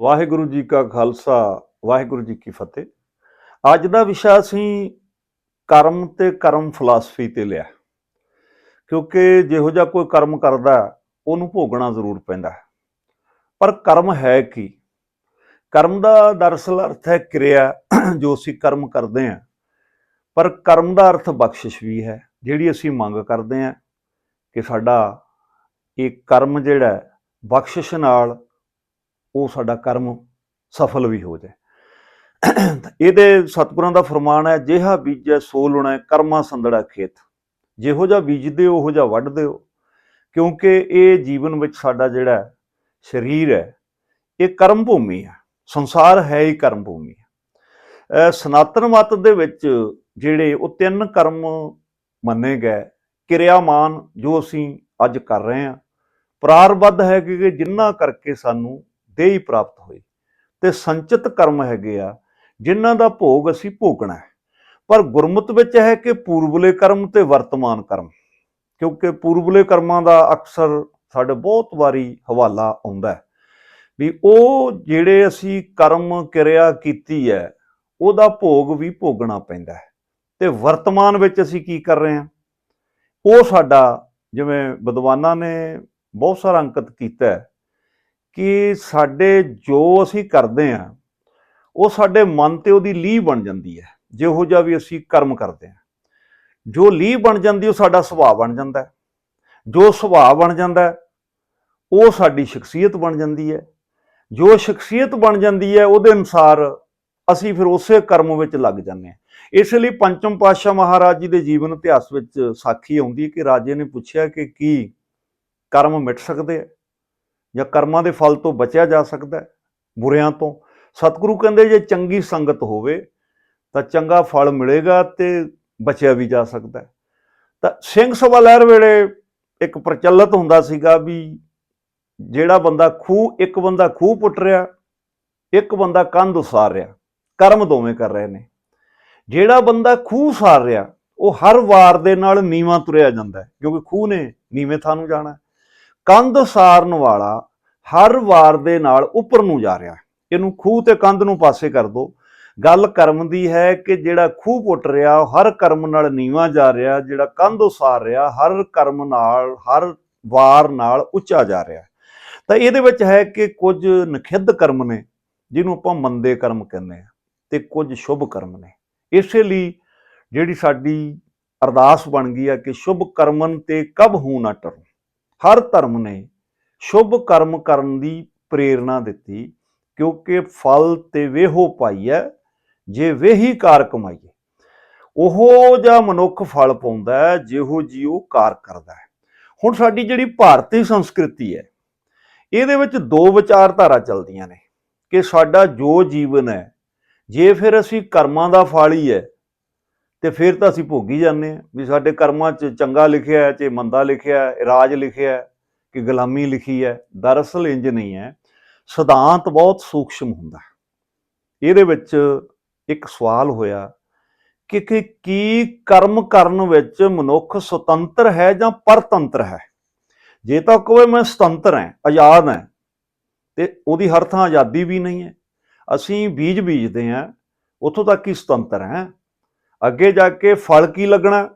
ਵਾਹਿਗੁਰੂ ਜੀ ਕਾ ਖਾਲਸਾ, ਵਾਹਿਗੁਰੂ ਜੀ ਕੀ ਫਤਿਹ। ਅੱਜ ਦਾ ਵਿਸ਼ਾ ਅਸੀਂ ਕਰਮ ਤੇ ਕਰਮ ਫਿਲਾਸਫੀ ਤੇ ਲਿਆ। ਕਿਉਂਕਿ ਜਿਹੋ ਜਿਹਾ ਕੋਈ ਕਰਮ ਕਰਦਾ, ਉਹਨੂੰ ਭੋਗਣਾ ਜ਼ਰੂਰ ਪੈਂਦਾ। ਪਰ ਕਰਮ ਹੈ ਕੀ? ਕਰਮ ਦਾ ਦਰਅਸਲ ਅਰਥ ਹੈ ਕਿਰਿਆ, ਜੋ ਅਸੀਂ ਕਰਮ ਕਰਦੇ ਹਾਂ। ਪਰ ਕਰਮ ਦਾ ਅਰਥ ਬਖਸ਼ਿਸ਼ ਵੀ ਹੈ, ਜਿਹੜੀ ਅਸੀਂ ਮੰਗ ਕਰਦੇ ਹਾਂ ਕਿ ਸਾਡਾ ਇਹ ਕਰਮ ਜਿਹੜਾ ਬਖਸ਼ਿਸ਼ ਨਾਲ ਉਹ ਸਾਡਾ ਕਰਮ ਸਫਲ ਵੀ ਹੋ ਜਾਏ। ਇਹਦੇ ਸਤਿਗੁਰਾਂ ਦਾ ਫਰਮਾਨ ਹੈ, ਜਿਹਾ ਬੀਜੈ ਸੋ ਲੁਣਾ ਕਰਮਾ ਸੰਦੜਾ ਖੇਤ। ਜਿਹੋ ਜਿਹਾ ਬੀਜਦੇ ਹੋ, ਉਹੋ ਜਿਹਾ ਵੱਢਦੇ ਹੋ। ਕਿਉਂਕਿ ਇਹ ਜੀਵਨ ਵਿੱਚ ਸਾਡਾ ਜਿਹੜਾ ਸਰੀਰ ਹੈ, ਇਹ ਕਰਮ ਭੂਮੀ ਹੈ। ਸੰਸਾਰ ਹੈ ਹੀ ਕਰਮ ਭੂਮੀ ਹੈ। ਸਨਾਤਨ ਮਤ ਦੇ ਵਿੱਚ ਜਿਹੜੇ ਉਹ ਤਿੰਨ ਕਰਮ ਮੰਨੇ ਗਏ, ਕਿਰਿਆਮਾਨ ਜੋ ਅਸੀਂ ਅੱਜ ਕਰ ਰਹੇ ਹਾਂ, ਪ੍ਰਾਰਬੱਧ ਹੈ ਕਿ ਜਿੰਨਾ ਕਰਕੇ ਸਾਨੂੰ ਦੇਹੀ ਪ੍ਰਾਪਤ ਹੋਈ। ਤੇ ਸੰਚਿਤ ਕਰਮ ਹੈਗੇ ਆ, ਜਿਨ੍ਹਾਂ ਦਾ ਭੋਗ ਅਸੀਂ ਭੋਗਣਾ ਹੈ। ਪਰ ਗੁਰਮਤ ਵਿੱਚ ਹੈ ਕਿ ਪੂਰਬਲੇ ਕਰਮ ਤੇ ਵਰਤਮਾਨ ਕਰਮ। ਕਿਉਂਕਿ ਪੂਰਬਲੇ ਕਰਮਾਂ ਦਾ ਅਕਸਰ ਸਾਡੇ ਬਹੁਤ ਵਾਰੀ ਹਵਾਲਾ ਆਉਂਦਾ ਹੈ ਵੀ ਉਹ ਜਿਹੜੇ ਅਸੀਂ ਕਰਮ ਕਿਰਿਆ ਕੀਤੀ ਹੈ, ਉਹਦਾ ਭੋਗ ਵੀ ਭੋਗਣਾ ਪੈਂਦਾ ਹੈ। ਤੇ ਵਰਤਮਾਨ ਵਿੱਚ ਅਸੀਂ ਕੀ ਕਰ ਰਹੇ ਹਾਂ? ਉਹ ਸਾਡਾ, ਜਿਵੇਂ ਵਿਦਵਾਨਾਂ ਨੇ ਬਹੁਤ ਸਾਰਾ ਅੰਕਿਤ ਕੀਤਾ ਹੈ ਕਿ ਸਾਡੇ ਜੋ ਅਸੀਂ ਕਰਦੇ ਹਾਂ, ਉਹ ਸਾਡੇ ਮਨ ਤੇ ਉਹਦੀ ਲੀਹ ਬਣ ਜਾਂਦੀ ਹੈ, ਜਿਹੋ ਜਿਹਾ ਵੀ ਅਸੀਂ ਕਰਮ ਕਰਦੇ ਹਾਂ। ਜੋ ਲੀਹ ਬਣ ਜਾਂਦੀ, ਉਹ ਸਾਡਾ ਸੁਭਾਅ ਬਣ ਜਾਂਦਾ ਜੋ ਸੁਭਾਅ ਬਣ ਜਾਂਦਾ ਉਹ ਸਾਡੀ ਸ਼ਖਸੀਅਤ ਬਣ ਜਾਂਦੀ ਹੈ। ਜੋ ਸ਼ਖਸੀਅਤ ਬਣ ਜਾਂਦੀ ਹੈ, ਉਹਦੇ ਅਨੁਸਾਰ ਅਸੀਂ ਫਿਰ ਉਸੇ ਕਰਮ ਵਿੱਚ ਲੱਗ ਜਾਂਦੇ ਹਾਂ। ਇਸ ਲਈ ਪੰਚਮ ਪਾਤਸ਼ਾਹ ਮਹਾਰਾਜ ਜੀ ਦੇ ਜੀਵਨ ਇਤਿਹਾਸ ਵਿੱਚ ਸਾਖੀ ਆਉਂਦੀ ਹੈ ਕਿ ਰਾਜੇ ਨੇ ਪੁੱਛਿਆ ਕਿ ਕੀ ਕਰਮ ਮਿਟ ਸਕਦੇ ਆ? ਜਾਂ ਕਰਮਾਂ ਦੇ ਫਲ ਤੋਂ ਬਚਿਆ ਜਾ ਸਕਦਾ ਹੈ, ਬੁਰਿਆਂ ਤੋਂ। ਸਤਿਗੁਰੂ ਕਹਿੰਦੇ ਜੇ ਚੰਗੀ ਸੰਗਤ ਹੋਵੇ, ਤਾਂ ਚੰਗਾ ਫਲ ਮਿਲੇਗਾ ਤੇ ਬਚਿਆ ਵੀ ਜਾ ਸਕਦਾ ਤਾਂ ਸਿੰਘ ਸਭਾ ਲਹਿਰ ਵੇਲੇ ਇੱਕ ਪ੍ਰਚਲਿਤ ਹੁੰਦਾ ਸੀਗਾ ਵੀ ਜਿਹੜਾ ਬੰਦਾ ਖੂਹ, ਇੱਕ ਬੰਦਾ ਖੂਹ ਪੁੱਟ ਰਿਹਾ, ਇੱਕ ਬੰਦਾ ਕੰਧ ਉਸਾਰ ਰਿਹਾ, ਕਰਮ ਦੋਵੇਂ ਕਰ ਰਹੇ ਨੇ। ਜਿਹੜਾ ਬੰਦਾ ਖੂਹ ਉਸਾਰ ਰਿਹਾ, ਉਹ ਹਰ ਵਾਰ ਦੇ ਨਾਲ ਨੀਵਾਂ ਤੁਰਿਆ ਜਾਂਦਾ ਕਿਉਂਕਿ ਖੂਹ ਨੇ ਨੀਵੇਂ ਥਾਂ ਨੂੰ ਜਾਣਾ ਕੰਧ ਉਸਾਰਨ ਵਾਲਾ ਹਰ ਵਾਰ ਦੇ ਨਾਲ ਉੱਪਰ ਨੂੰ ਜਾ ਰਿਹਾ ਹੈ। ਇਹਨੂੰ ਖੂਹ ਤੇ ਕੰਧ ਨੂੰ ਪਾਸੇ ਕਰ ਦੋ। ਗੱਲ ਕਰਮ ਦੀ ਹੈ ਕਿ ਜਿਹੜਾ ਖੂਹ ਪੁੱਟ ਰਿਹਾ, ਉਹ ਹਰ ਕਰਮ ਨਾਲ ਨੀਵਾਂ ਜਾ ਰਿਹਾ, ਜਿਹੜਾ ਕੰਧ ਉਸਾਰ ਰਿਹਾ, ਹਰ ਕਰਮ ਨਾਲ, ਹਰ ਵਾਰ ਨਾਲ ਉੱਚਾ ਜਾ ਰਿਹਾ ਤਾਂ ਇਹਦੇ ਵਿੱਚ ਹੈ ਕਿ ਕੁਝ ਨਖਿੱਧ ਕਰਮ ਨੇ, ਜਿਹਨੂੰ ਆਪਾਂ ਮੰਦੇ ਕਰਮ ਕਹਿੰਦੇ ਆ ਤੇ ਕੁਝ ਸ਼ੁਭ ਕਰਮ ਨੇ। ਇਸੇ ਲਈ ਜਿਹੜੀ ਸਾਡੀ ਅਰਦਾਸ ਬਣ ਗਈ ਹੈ ਕਿ ਸ਼ੁਭ ਕਰਮਨ ਤੇ ਕਬ ਹੂ ਨਾ ਟਰੋ। ਹਰ ਧਰਮ ਨੇ ਸ਼ੁਭ ਕਰਮ ਕਰਨ ਦੀ ਪ੍ਰੇਰਣਾ ਦਿੱਤੀ, ਕਿਉਂਕਿ ਫਲ ਤੇ ਵੇਹੋ ਪਾਈਐ, ਜੇ ਵੇਹੀ ਕਾਰ ਕਮਾਈਏ। ਉਹ ਜਾਂ ਮਨੁੱਖ ਫਲ ਪਾਉਂਦਾ ਜਿਹੋ ਜੀ ਉਹ ਕਾਰ ਕਰਦਾ ਹੈ। ਹੁਣ ਸਾਡੀ ਜਿਹੜੀ ਭਾਰਤੀ ਸੰਸਕ੍ਰਿਤੀ ਹੈ, ਇਹਦੇ ਵਿੱਚ ਦੋ ਵਿਚਾਰਧਾਰਾ ਚੱਲਦੀਆਂ ਨੇ ਕਿ ਸਾਡਾ ਜੋ ਜੀਵਨ ਹੈ, ਜੇ ਫਿਰ ਅਸੀਂ ਕਰਮਾਂ ਦਾ ਫਲ ਹੀ ਹੈ ਤੇ ਫਿਰ ਤਾਂ ਅਸੀਂ ਭੋਗੀ ਜਾਂਦੇ ਹਾਂ ਵੀ ਸਾਡੇ ਕਰਮਾਂ 'ਚ ਚੰਗਾ ਲਿਖਿਆ ਹੈ ਤੇ ਮੰਦਾ ਲਿਖਿਆ ਹੈ, ਰਾਜ ਲਿਖਿਆ ਹੈ, ਕਿ ਗੁਲਾਮੀ ਲਿਖੀ ਹੈ, ਦਰਅਸਲ ਇੰਜ ਨਹੀਂ ਹੈ। ਸਿਧਾਂਤ ਬਹੁਤ ਸੂਖਸ਼ਮ ਹੁੰਦਾ ਇਹਦੇ ਵਿੱਚ ਇੱਕ ਸਵਾਲ ਹੋਇਆ ਕਿ ਕਿ ਕੀ ਕਰਮ ਕਰਨ ਵਿੱਚ ਮਨੁੱਖ ਸੁਤੰਤਰ ਹੈ ਜਾਂ ਪਰਤੰਤਰ ਹੈ? ਜੇ ਤਾਂ ਕਹੇ ਮੈਂ ਸੁਤੰਤਰ ਹਾਂ, ਆਜ਼ਾਦ ਹਾਂ, ਤੇ ਉਹਦੀ ਹਰ ਥਾਂ ਆਜ਼ਾਦੀ ਵੀ ਨਹੀਂ ਹੈ। ਅਸੀਂ ਬੀਜ ਬੀਜਦੇ ਹਾਂ, ਉੱਥੋਂ ਤੱਕ ਹੀ ਸੁਤੰਤਰ ਹਾਂ। ਅੱਗੇ ਜਾ ਕੇ ਫਲ ਕੀ ਲੱਗਣਾ?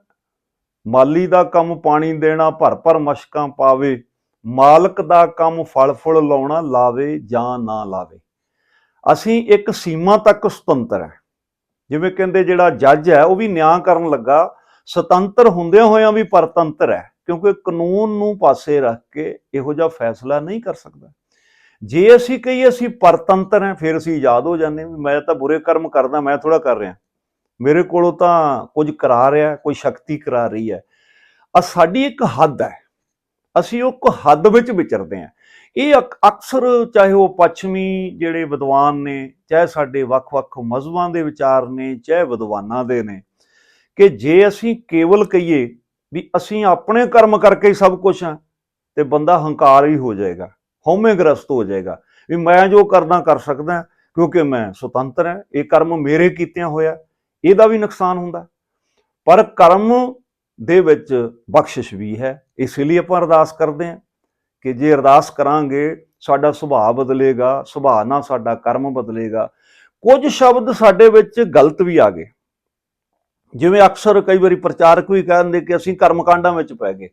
ਮਾਲੀ ਦਾ ਕੰਮ ਪਾਣੀ ਦੇਣਾ ਭਰ ਭਰ ਮਸ਼ਕਾਂ ਪਾਵੇ, ਮਾਲਕ ਦਾ ਕੰਮ ਫਲ ਫੁੱਲ ਲਾਉਣਾ, ਲਾਵੇ ਜਾਂ ਨਾ ਲਾਵੇ। ਅਸੀਂ ਇੱਕ ਸੀਮਾ ਤੱਕ ਸੁਤੰਤਰ ਹੈ। ਜਿਵੇਂ ਕਹਿੰਦੇ ਜਿਹੜਾ ਜੱਜ ਹੈ, ਉਹ ਵੀ ਨਿਆਂ ਕਰਨ ਲੱਗਾ, ਸੁਤੰਤਰ ਹੁੰਦਿਆਂ ਹੋਇਆਂ ਵੀ ਪਰਤੰਤਰ ਹੈ, ਕਿਉਂਕਿ ਕਾਨੂੰਨ ਨੂੰ ਪਾਸੇ ਰੱਖ ਕੇ ਇਹੋ ਜਿਹਾ ਫੈਸਲਾ ਨਹੀਂ ਕਰ ਸਕਦਾ। ਜੇ ਅਸੀਂ ਕਹੀਏ ਅਸੀਂ ਪਰਤੰਤਰ ਹਾਂ, ਫਿਰ ਅਸੀਂ ਆਜ਼ਾਦ ਹੋ ਜਾਂਦੇ ਵੀ ਮੈਂ ਤਾਂ ਬੁਰੇ ਕਰਮ ਕਰਦਾ, ਮੈਂ ਥੋੜਾ ਕਰ ਰਿਹਾ। ਮੇਰੇ ਕੋਲੋਂ ਤਾਂ ਕੁਝ ਕਰਾ ਰਿਹਾ, ਕੋਈ ਸ਼ਕਤੀ ਕਰਾ ਰਹੀ ਹੈ। ਆ ਸਾਡੀ ਇੱਕ ਹੱਦ ਹੈ। ਅਸੀਂ ਉਹ ਇੱਕ ਹੱਦ ਵਿੱਚ ਵਿਚਰਦੇ ਹਾਂ। ਇਹ ਅਕ- ਅਕਸਰ ਚਾਹੇ ਉਹ ਪੱਛਮੀ ਜਿਹੜੇ ਵਿਦਵਾਨ ਨੇ, ਚਾਹੇ ਸਾਡੇ ਵੱਖ-ਵੱਖ ਮਜ਼ਹਬਾਂ ਦੇ ਵਿਚਾਰ ਨੇ, ਚਾਹੇ ਵਿਦਵਾਨਾਂ ਦੇ ਨੇ, ਕਿ ਜੇ ਅਸੀਂ ਕੇਵਲ ਕਹੀਏ ਵੀ ਅਸੀਂ ਆਪਣੇ ਕਰਮ ਕਰਕੇ ਹੀ ਸਭ ਕੁਝ ਹਾਂ, ਤੇ ਬੰਦਾ ਹੰਕਾਰ ਹੀ ਹੋ ਜਾਏਗਾ, ਹਉਮੈਗ੍ਰਸਤ ਹੋ ਜਾਏਗਾ, ਵੀ ਮੈਂ ਜੋ ਕਰਨਾ ਕਰ ਸਕਦਾ, ਕਿਉਂਕਿ ਮੈਂ ਸੁਤੰਤਰ ਹਾਂ, ਇਹ ਕਰਮ ਮੇਰੇ ਕੀਤਿਆਂ ਹੋਇਆ। ਇਹਦਾ ਵੀ ਨੁਕਸਾਨ ਹੁੰਦਾ ਪਰ ਕਰਮ ਦੇ ਵਿੱਚ ਬਖਸ਼ਿਸ਼ ਵੀ ਹੈ। ਇਸ ਲਈ ਆਪਾਂ ਅਰਦਾਸ ਕਰਦੇ ਹਾਂ ਕਿ ਜੇ ਅਰਦਾਸ ਕਰਾਂਗੇ, ਸਾਡਾ ਸੁਭਾਅ ਬਦਲੇਗਾ, ਸੁਭਾਅ ਨਾਲ ਸਾਡਾ ਕਰਮ ਬਦਲੇਗਾ। ਕੁਝ ਸ਼ਬਦ ਸਾਡੇ ਵਿੱਚ ਗਲਤ ਵੀ ਆ ਗਏ। ਜਿਵੇਂ ਅਕਸਰ ਕਈ ਵਾਰੀ ਪ੍ਰਚਾਰਕ ਵੀ ਕਹਿੰਦੇ ਕਿ ਅਸੀਂ ਕਰਮਕਾਂਡਾਂ ਵਿੱਚ ਪੈ ਗਏ।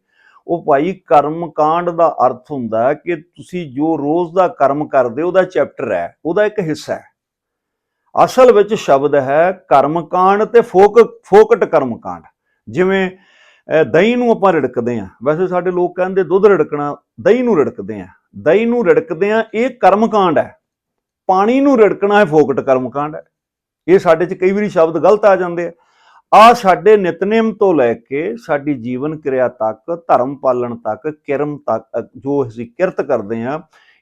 ਉਹ ਭਾਈ ਕਰਮਕਾਂਡ ਦਾ ਅਰਥ ਹੁੰਦਾ ਕਿ ਤੁਸੀਂ ਜੋ ਰੋਜ਼ ਦਾ ਕਰਮ ਕਰਦੇ ਉਹਦਾ ਚੈਪਟਰ ਹੈ, ਉਹਦਾ ਇੱਕ ਹਿੱਸਾ ਹੈ। ਅਸਲ ਵਿੱਚ ਸ਼ਬਦ ਹੈ ਕਰਮਕਾਂਡ ਤੇ ਫੋਕ ਫੋਕਟ ਕਰਮਕਾਂਡ। ਜਿਵੇਂ ਦਹੀਂ ਨੂੰ ਆਪਾਂ ਰਿੜਕਦੇ ਆ ਵੈਸੇ ਸਾਡੇ ਲੋਕ ਕਹਿੰਦੇ ਦੁੱਧ ਰਿੜਕਣਾ, ਦਹੀਂ ਨੂੰ ਰਿੜਕਦੇ ਆ ਦਹੀਂ ਨੂੰ ਰਿੜਕਦੇ ਆ ਇਹ ਕਰਮਕਾਂਡ ਹੈ। ਪਾਣੀ ਨੂੰ ਰਿੜਕਣਾ ਹੈ ਫੋਕਟ ਕਰਮਕਾਂਡ ਹੈ। ਇਹ ਸਾਡੇ 'ਚ ਕਈ ਵਾਰੀ ਸ਼ਬਦ ਗਲਤ ਆ ਜਾਂਦੇ ਆ। ਆ ਸਾਡੇ ਨਿਤਨੇਮ ਤੋਂ ਲੈ ਕੇ ਸਾਡੀ ਜੀਵਨ ਕਿਰਿਆ ਤੱਕ, ਧਰਮ ਪਾਲਣ ਤੱਕ, ਕਿਰਮ ਤੱਕ ਜੋ ਅਸੀਂ ਕਿਰਤ ਕਰਦੇ ਆ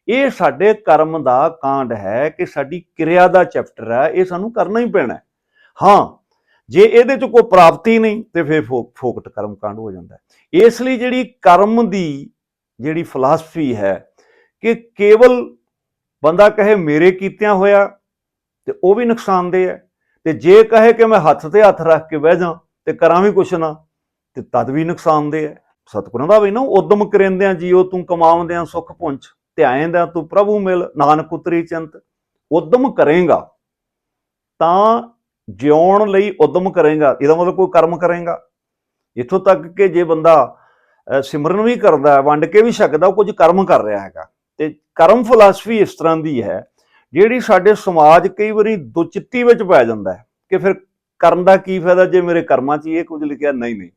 ਇਹ ਸਾਡੇ ਕਰਮ ਦਾ ਕਾਂਡ ਹੈ ਕਿ ਸਾਡੀ ਕਿਰਿਆ ਦਾ ਚੈਪਟਰ ਹੈ, ਇਹ ਸਾਨੂੰ ਕਰਨਾ ਹੀ ਪੈਣਾ ਹਾਂ। ਜੇ ਇਹਦੇ ਚ ਕੋਈ ਪ੍ਰਾਪਤੀ ਨਹੀਂ, ਤੇ ਫਿਰ ਫੋ- ਫੋਕਟ ਕਰਮ ਕਾਂਡ ਹੋ ਜਾਂਦਾ ਇਸ ਲਈ ਜਿਹੜੀ ਕਰਮ ਦੀ ਜਿਹੜੀ ਫਿਲਾਸਫੀ ਹੈ ਕਿ ਕੇਵਲ ਬੰਦਾ ਕਹੇ ਮੇਰੇ ਕੀਤਿਆਂ ਹੋਇਆ, ਤੇ ਉਹ ਵੀ ਨੁਕਸਾਨਦੇਹ ਹੈ। ਤੇ ਜੇ ਕਹੇ ਕਿ ਮੈਂ ਹੱਥ ਤੇ ਹੱਥ ਰੱਖ ਕੇ ਬਹਿ ਜਾ ਤੇ ਕਰਾਂ ਵੀ ਕੁਛ ਨਾ, ਤੇ ਤਦ ਵੀ ਨੁਕਸਾਨਦੇਹ ਹੈ। ਸਤਿਗੁਰਾਂ ਦਾ ਵੀ ਨਾ, ਉਦਮ ਕਰੇਂਦਿਆਂ ਜੀਓ, ਤੂੰ ਕਮਾਉਂਦਿਆਂ ਸੁਖ ਪੁੰਚ ਧਿਆਏਂਦਿਆਂ ਤੂੰ ਪ੍ਰਭੂ ਮਿਲ, ਨਾਨਕ ਉਤਰੀ ਚਿੰਤ। ਉਦਮ ਕਰੇਗਾ, ਤਾਂ ਜਿਉਣ ਲਈ ਉਦਮ ਕਰੇਗਾ। ਇਹਦਾ ਮਤਲਬ ਕੋਈ ਕਰਮ ਕਰੇਗਾ। ਇੱਥੋਂ ਤੱਕ ਕਿ ਜੇ ਬੰਦਾ ਸਿਮਰਨ ਵੀ ਕਰਦਾ, ਵੰਡ ਕੇ ਵੀ ਸਕਦਾ, ਉਹ ਕੁਝ ਕਰਮ ਕਰ ਰਿਹਾ ਹੈਗਾ। ਤੇ ਕਰਮ ਫਿਲਾਸਫੀ ਇਸ ਤਰ੍ਹਾਂ ਦੀ ਹੈ, ਜਿਹੜੀ ਸਾਡੇ ਸਮਾਜ ਕਈ ਵਾਰੀ ਦੁਚਿੱਤੀ ਵਿੱਚ ਪੈ ਜਾਂਦਾ ਹੈ, ਕਿ ਫਿਰ ਕਰਨ ਦਾ ਕੀ ਫਾਇਦਾ ਜੇ ਮੇਰੇ ਕਰਮਾਂ 'ਚ ਹੀ ਇਹ ਕੁਝ ਲਿਖਿਆ? ਨਹੀਂ ਨਹੀਂ।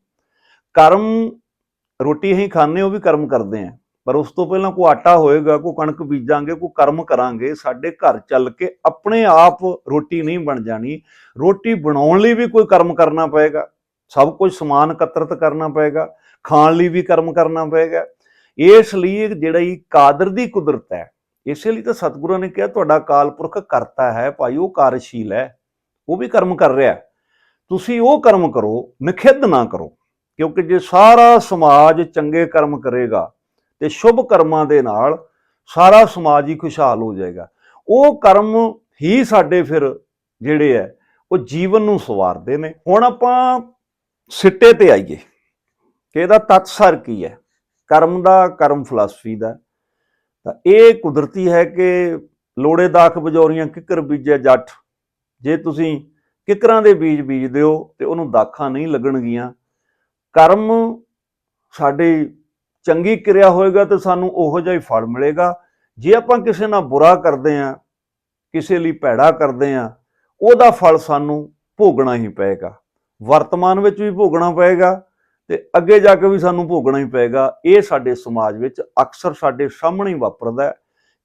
ਕਰਮ, ਰੋਟੀ ਅਸੀਂ ਖਾਂਦੇ ਉਹ ਵੀ ਕਰਮ ਕਰਦੇ ਆਂ ਪਰ ਉਸ ਤੋਂ ਪਹਿਲਾਂ ਕੋਈ ਆਟਾ ਹੋਏਗਾ, ਕੋਈ ਕਣਕ ਬੀਜਾਂਗੇ, ਕੋਈ ਕਰਮ ਕਰਾਂਗੇ, ਸਾਡੇ ਘਰ ਚੱਲ ਕੇ ਆਪਣੇ ਆਪ ਰੋਟੀ ਨਹੀਂ ਬਣ ਜਾਣੀ। ਰੋਟੀ ਬਣਾਉਣ ਲਈ ਵੀ ਕੋਈ ਕਰਮ ਕਰਨਾ ਪਏਗਾ। ਸਭ ਕੁਝ ਸਮਾਨ ਇਕੱਤਰਤ ਕਰਨਾ ਪਏਗਾ। ਖਾਣ ਲਈ ਵੀ ਕਰਮ ਕਰਨਾ ਪਏਗਾ। ਇਸ ਲਈ ਜਿਹੜਾ ਹੀ ਕਾਦਰ ਦੀ ਕੁਦਰਤ ਹੈ, ਇਸੇ ਲਈ ਤਾਂ ਸਤਿਗੁਰਾਂ ਨੇ ਕਿਹਾ, ਤੁਹਾਡਾ ਕਾਲ ਪੁਰਖ ਕਰਤਾ ਹੈ, ਭਾਈ ਉਹ ਕਾਰਜਸ਼ੀਲ ਹੈ, ਉਹ ਵੀ ਕਰਮ ਕਰ ਰਿਹਾ ਤੁਸੀਂ ਉਹ ਕਰਮ ਕਰੋ, ਨਿਖਿੱਧ ਨਾ ਕਰੋ, ਕਿਉਂਕਿ ਜੇ ਸਾਰਾ ਸਮਾਜ ਚੰਗੇ ਕਰਮ ਕਰੇਗਾ ਤੇ ਸ਼ੁਭ ਕਰਮਾਂ ਦੇ ਨਾਲ ਸਾਰਾ ਸਮਾਜ ਹੀ ਖੁਸ਼ਹਾਲ ਹੋ ਜਾਏਗਾ। ਉਹ ਕਰਮ ਹੀ ਸਾਡੇ ਫਿਰ ਜਿਹੜੇ ਹੈ ਉਹ ਜੀਵਨ ਨੂੰ ਸਵਾਰਦੇ ਨੇ। ਹੁਣ ਆਪਾਂ ਸਿੱਟੇ ਤੇ ਆਈਏ ਕਿ ਇਹਦਾ ਤਤਸਰ ਕੀ ਹੈ ਕਰਮ ਦਾ, ਕਰਮ ਫਿਲਾਸਫੀ ਦਾ। ਤਾਂ ਇਹ ਕੁਦਰਤੀ ਹੈ ਕਿ ਲੋੜੇ ਦਾਖ, ਬਜੌਰੀਆਂ, ਕਿੱਕਰ ਬੀਜੇ ਜੱਟ ਜੇ ਤੁਸੀਂ ਕਿੱਕਰਾਂ ਦੇ ਬੀਜ ਬੀਜਦੇ ਹੋ ਤੇ ਉਹਨੂੰ ਦਾਖਾਂ ਨਹੀਂ ਲੱਗਣਗੀਆਂ। ਕਰਮ ਸਾਡੇ ਚੰਗੀ ਕਿਰਿਆ ਹੋਏਗਾ ਤੇ ਸਾਨੂੰ ਉਹੋ ਜਿਹਾ ਹੀ ਫਲ ਮਿਲੇਗਾ। ਜੇ ਆਪਾਂ ਕਿਸੇ ਨਾਲ ਬੁਰਾ ਕਰਦੇ ਆਂ ਕਿਸੇ ਲਈ ਭੈੜਾ ਕਰਦੇ ਆਂ ਉਹਦਾ ਫਲ ਸਾਨੂੰ ਭੋਗਣਾ ਹੀ ਪਏਗਾ। ਵਰਤਮਾਨ ਵਿੱਚ ਵੀ ਭੋਗਣਾ ਪਏਗਾ ਤੇ ਅੱਗੇ ਜਾ ਕੇ ਵੀ ਸਾਨੂੰ ਭੋਗਣਾ ਹੀ ਪਏਗਾ। ਇਹ ਸਾਡੇ ਸਮਾਜ ਵਿੱਚ ਅਕਸਰ ਸਾਡੇ ਸਾਹਮਣੇ ਵਾਪਰਦਾ ਹੈ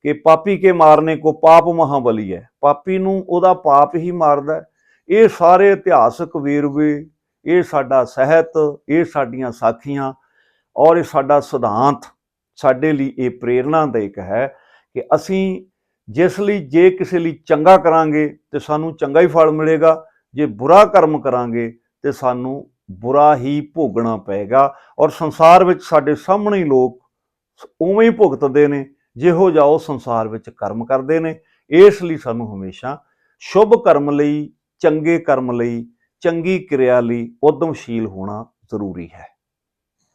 ਕਿ ਪਾਪੀ ਕੇ ਮਾਰਨੇ ਕੋ ਪਾਪ ਮਹਾਬਲੀ ਹੈ। ਪਾਪੀ ਨੂੰ ਉਹਦਾ ਪਾਪ ਹੀ ਮਾਰਦਾ ਇਹ ਸਾਰੇ ਇਤਿਹਾਸਕ ਵੇਰਵੇ, ਇਹ ਸਾਡਾ ਸਾਹਿਤ, ਇਹ ਸਾਡੀਆਂ ਸਾਖੀਆਂ ਔਰ ਇਹ ਸਾਡਾ ਸਿਧਾਂਤ ਸਾਡੇ ਲਈ ਇਹ ਪ੍ਰੇਰਣਾਦਾਇਕ ਹੈ ਕਿ ਅਸੀਂ ਜਿਸ ਲਈ ਜੇ ਕਿਸੇ ਲਈ ਚੰਗਾ ਕਰਾਂਗੇ ਤੇ ਸਾਨੂੰ ਚੰਗਾ ਹੀ ਫਲ ਮਿਲੇਗਾ, ਜੇ ਬੁਰਾ ਕਰਮ ਕਰਾਂਗੇ ਤੇ ਸਾਨੂੰ ਬੁਰਾ ਹੀ ਭੋਗਣਾ ਪਏਗਾ। ਔਰ ਸੰਸਾਰ ਵਿੱਚ ਸਾਡੇ ਸਾਹਮਣੇ ਲੋਕ ਉਵੇਂ ਹੀ ਭੁਗਤਦੇ ਨੇ, ਜਿਹੋ ਜਿਹਾ ਉਹ ਸੰਸਾਰ ਵਿੱਚ ਕਰਮ ਕਰਦੇ ਨੇ। ਇਸ ਲਈ ਸਾਨੂੰ ਹਮੇਸ਼ਾ ਸ਼ੁਭ ਕਰਮ ਲਈ, ਚੰਗੇ ਕਰਮ ਲਈ, ਚੰਗੀ ਕਿਰਿਆ ਲਈ ਉਦਮਸ਼ੀਲ ਹੋਣਾ ਜ਼ਰੂਰੀ ਹੈ।